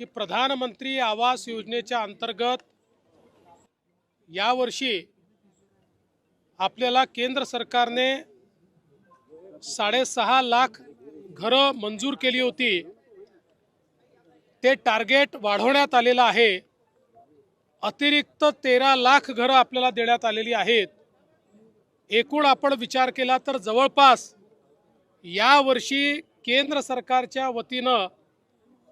की प्रधानमंत्री आवास योजनेच्या अंतर्गत यावर्षी आपल्याला केंद्र सरकारने साडेसहा लाख घरं मंजूर केली होती. ते टार्गेट वाढवण्यात आलेलं आहे. अतिरिक्त तेरा लाख घरं आपल्याला देण्यात आलेली आहेत. एकूण आपण विचार केला तर जवळपास यावर्षी केंद्र सरकारच्या वतीनं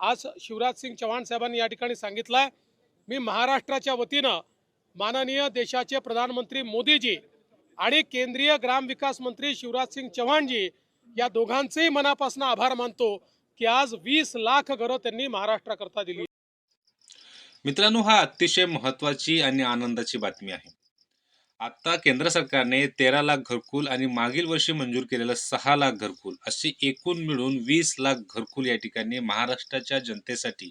आज शिवराज सिंग चव्हाण साहेबांनी या ठिकाणी सांगितलं आहे मी महाराष्ट्राच्या वतीनं माननीय देशाचे प्रधानमंत्री मोदीजी आणि केंद्रीय ग्रामविकास मंत्री शिवराज सिंग चव्हाणजी या दोघांचेही मनापासून आभार मानतो की आज वीस लाख घरं त्यांनी महाराष्ट्राकरता दिली. मित्रांनो हा अतिशय महत्वाची आणि आनंदाची बातमी आहे. आता केंद्र सरकारने तेरा लाख घरकुल आणि मागील वर्षी मंजूर केलेलं सहा लाख घरकुल असे एकूण मिळून वीस लाख घरकुल या ठिकाणी महाराष्ट्राच्या जनतेसाठी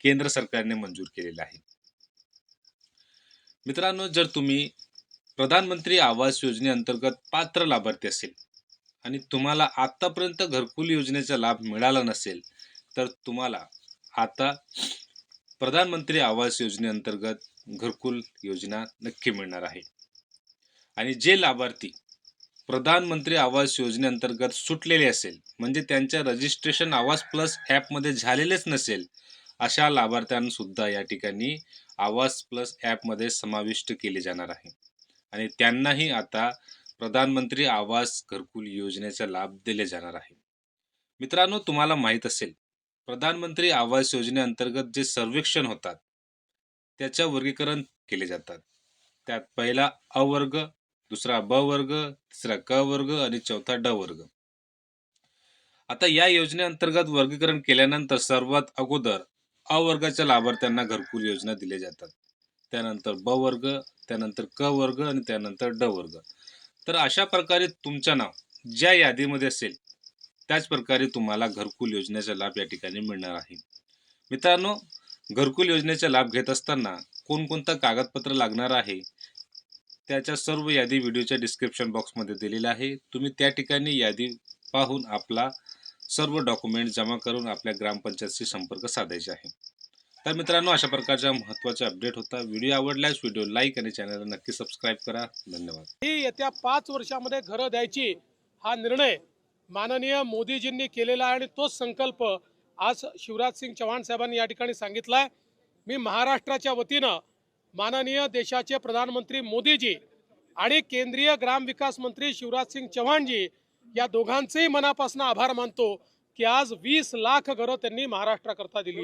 केंद्र सरकारने मंजूर केलेलं आहे. मित्रांनो जर तुम्ही प्रधानमंत्री आवास योजनेअंतर्गत पात्र लाभार्थी असेल आणि तुम्हाला आतापर्यंत घरकुल योजनेचा लाभ मिळाला नसेल तर तुम्हाला आता प्रधानमंत्री आवास योजनेअंतर्गत घरकुल योजना नक्की मिळणार आहे. आणि जे लाभार्थी प्रधानमंत्री आवास योजनेअंतर्गत सुटलेले असेल म्हणजे त्यांच्या रजिस्ट्रेशन आवास प्लस ॲपमध्ये झालेलेच नसेल अशा लाभार्थ्यांसुद्धा या ठिकाणी आवास प्लस ॲपमध्ये समाविष्ट केले जाणार आहे. आणि त्यांनाही आता प्रधानमंत्री आवास घरकुल योजनेचा लाभ दिले जाणार आहे. मित्रांनो तुम्हाला माहीत असेल प्रधानमंत्री आवास योजनेअंतर्गत जे सर्वेक्षण होतात त्याच्या वर्गीकरण केले जातात. त्यात पहिला अवर्ग दुसरा ब वर्ग तिसरा क वर्ग आणि चौथा ड वर्ग. आता या योजनेअंतर्गत वर्गीकरण केल्यानंतर सर्वात अगोदर अ वर्गाच्या लाभार्थ्यांना घरकुल योजना दिल्या जातात. त्यानंतर ब वर्ग त्यानंतर क वर्ग आणि त्यानंतर ड वर्ग. तर अशा प्रकारे तुमचं नाव ज्या यादीमध्ये असेल त्याच प्रकारे तुम्हाला घरकुल योजनेचा लाभ या ठिकाणी मिळणार आहे. मित्रांनो घरकुल योजनेचा लाभ घेत असताना कोणकोणतं कागदपत्र लागणार आहे? त्याच्या सर्व यादी व्हिडिओच्या डिस्क्रिप्शन बॉक्समध्ये दिलेल्या आहे तुम्ही त्या ठिकाणी यादी पाहून आपला सर्व डॉक्युमेंट जमा करून आपल्या ग्रामपंचायतशी संपर्क साधायचे आहे. तर मित्रांनो अशा प्रकारचा महत्त्वाचा अपडेट होता. व्हिडिओ आवडल्यास व्हिडिओ लाईक आणि चॅनलला नक्की सबस्क्राईब करा. धन्यवाद. ही येत्या पाच वर्षामध्ये घरं द्यायची हा निर्णय माननीय मोदीजींनी केलेला आहे आणि तोच संकल्प आज शिवराज सिंग चव्हाण साहेबांनी या ठिकाणी सांगितला आहे मी महाराष्ट्राच्या वतीनं माननीय देशाचे प्रधानमंत्री मोदीजी आणि केंद्रीय ग्रामविकास मंत्री शिवराजसिंग चव्हाणजी या दोघांचेही मनापासून आभार मानतो की आज वीस लाख घरं त्यांनी महाराष्ट्राकरता दिली.